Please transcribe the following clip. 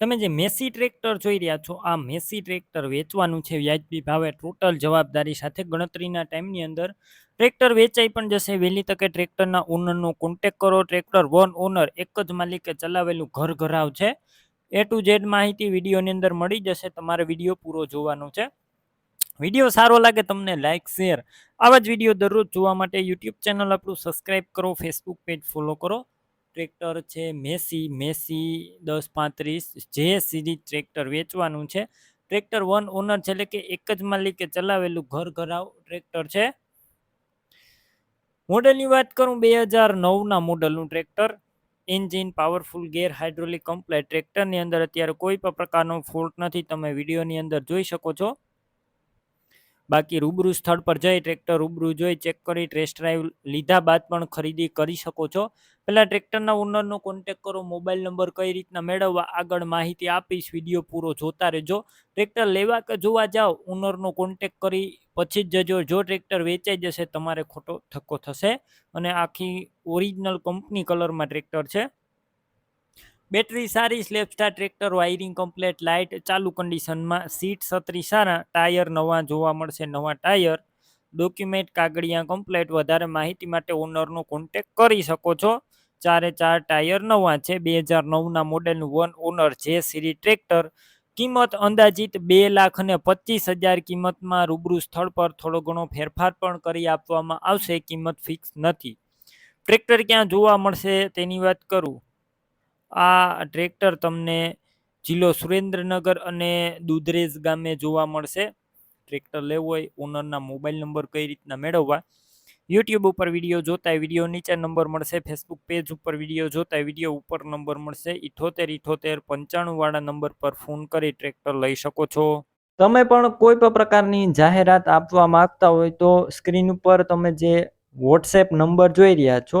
તમે જે Massey tractor જોઈ રહ્યા છો, આ મેસી ટ્રેક્ટર વેચવાનું છે વ્યાજબી ભાવે. ટોટલ જવાબદારી સાથે ગણતરીના ટાઈમની અંદર ટ્રેક્ટર વેચાઈ પણ જશે. વહેલી તકે ટ્રેક્ટરના ઓનરનો કોન્ટેક કરો. ટ્રેક્ટર વન ઓનર એક જ માલિકે ચલાવેલું ઘર ઘરાવ છે. એ ટુ ઝેડ માહિતી વિડીયોની અંદર મળી જશે. તમારે વીડિયો પૂરો જોવાનો છે. વીડિયો સારો લાગે તમને લાઇક શેર આવા જ વીડિયો દરરોજ જોવા માટે યુટ્યુબ ચેનલ આપણું સબસ્ક્રાઈબ કરો ફેસબુક પેજ ફોલો કરો. ટ્રેક્ટર છે, મેસી મેસી દસ પાંત્રીસ જે સિરીઝ ટ્રેક્ટર વેચવાનું છે. ટ્રેક્ટર વન ઓનર છે એટલે કે એક જ માલિકે ચલાવેલું ઘર ઘરાવ ટ્રેક્ટર છે. મોડલની વાત કરું બે હજાર નવના મોડલનું tractor. Engine, powerful gear, hydraulic complete ટ્રેક્ટરની અંદર અત્યારે કોઈ પણ પ્રકારનો ફોલ્ટ નથી. તમે વિડીયોની અંદર જોઈ શકો છો. બાકી રૂબરૂ સ્થળ પર જઈ ટ્રેક્ટર રૂબરૂ જોઈ ચેક કરી ટેસ્ટ ડ્રાઈવ લીધા બાદ પણ ખરીદી કરી શકો છો. પહેલાં ટ્રેક્ટરના ઓનરનો કોન્ટેક કરો મોબાઈલ નંબર કઈ રીતના મેળવવા આગળ માહિતી આપીશ વીડિયો પૂરો જોતા રહેજો. ટ્રેક્ટર લેવા કે જોવા જાઓ ઓનરનો કોન્ટેક કરી પછી જ જજો. જો ટ્રેક્ટર વેચાઈ જશે, તમારે ખોટો ધક્કો થશે અને આખી ઓરિજિનલ કંપની કલરમાં ટ્રેક્ટર છે. બેટરી સારી self start tractor, wiring complete, light, ચાલુ કન્ડિશનમાં સીટ છત્રી સારા, ટાયર નવા જોવા મળશે, નવા ટાયર. ડોક્યુમેન્ટ કાગળિયા કમ્પ્લેટ, વધારે માહિતી માટે ઓનરનો કોન્ટેક કરી શકો છો. ચારે ચાર ટાયર નવા છે, બે હજાર નવના મોડેલનું વન ઓનર જે સિરી ટ્રેક્ટર. કિંમત અંદાજિત બે લાખ અને પચીસ હજાર કિંમતમાં રૂબરૂ સ્થળ પર થોડો ઘણો ફેરફાર પણ કરી આપવામાં આવશે, કિંમત ફિક્સ નથી. ટ્રેક્ટર ક્યાં જોવા મળશે તેની વાત કરું. આ ટ્રેક્ટર તમને જિલ્લો સુરેન્દ્રનગર અને દુધરેજ ગામે જોવા મળશે. ટ્રેક્ટર લેવું હોય, ઓનરના મોબાઈલ નંબર કઈ રીતના મેળવવા, યુટ્યુબ ઉપર વીડિયો જોતા વીડિયો નીચે નંબર મળશે, ફેસબુક પેજ ઉપર વીડિયો જોતા વીડિયો ઉપર નંબર મળશે, ઇઠોતેર ઇઠોતેર પંચાણુંવાળા નંબર પર ફોન કરી ટ્રેક્ટર લઈ શકો છો. તમે પણ કોઈ પણ પ્રકારની જાહેરાત આપવા માંગતા હોય તો સ્ક્રીન ઉપર તમે જે વોટ્સએપ નંબર જોઈ રહ્યા છો